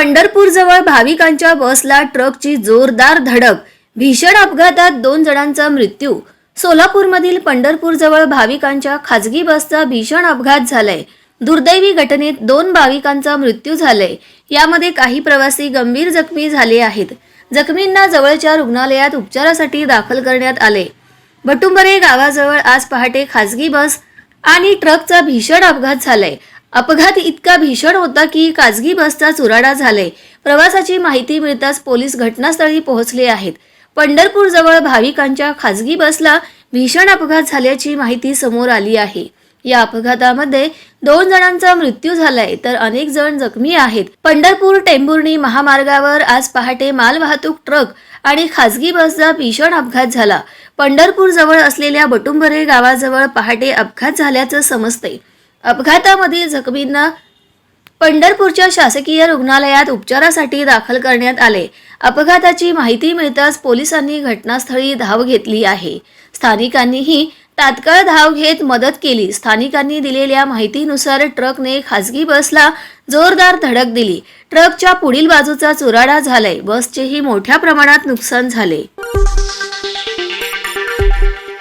पंढरपूरजवळ भाविकांच्या बसला ट्रकची जोरदार धडक. भीषण अपघातात दोन जणांचा मृत्यू. सोलापूरमधील पंढरपूरजवळ भाविकांच्या खाजगी बसचा भीषण अपघात झालाय. दुर्दैवी घटनेत दोन भाविकांचा मृत्यू झालाय. यामध्ये काही प्रवासी गंभीर जखमी झाले आहेत. जखमींना जवळच्या रुग्णालयात उपचारासाठी दाखल करण्यात आले. भटुंबरे गावाजवळ आज पहाटे खाजगी बस आणि ट्रकचा भीषण अपघात झालाय. अपघात इतका भीषण होता की खाजगी बसचा चुराडा झालाय. प्रवासाची माहिती मिळताच पोलीस घटनास्थळी पोहोचले आहेत. पंढरपूर जवळ भाविकांच्या खाजगी बसला भीषण अपघात झाल्याची माहिती समोर आली आहे. या अपघातामध्ये दोन जणांचा मृत्यू झालाय तर अनेक जण जखमी आहेत. पंढरपूर टेंभुर्णी महामार्गावर आज पहाटे मालवाहतूक ट्रक आणि खासगी बसचा भीषण अपघात झाला. पंढरपूर जवळ असलेल्या बटुंबरे गावाजवळ पहाटे अपघात झाल्याचं समजतंय. अपघातामधील जखमींना पंढरपूरच्या शासकीय रुग्णालयात उपचारासाठी दाखल करण्यात आले. अपघाताची माहिती मिळताच पोलिसांनी घटनास्थळी धाव घेतली आहे. स्थानिकांनीही तात्काळ धाव घेत मदत केली. स्थानिकांनी दिलेल्या माहितीनुसार ट्रकने खासगी बसला जोरदार धडक दिली. ट्रकच्या पुढील बाजूचा चुराडा झालाय. बसचेही मोठ्या प्रमाणात नुकसान झाले.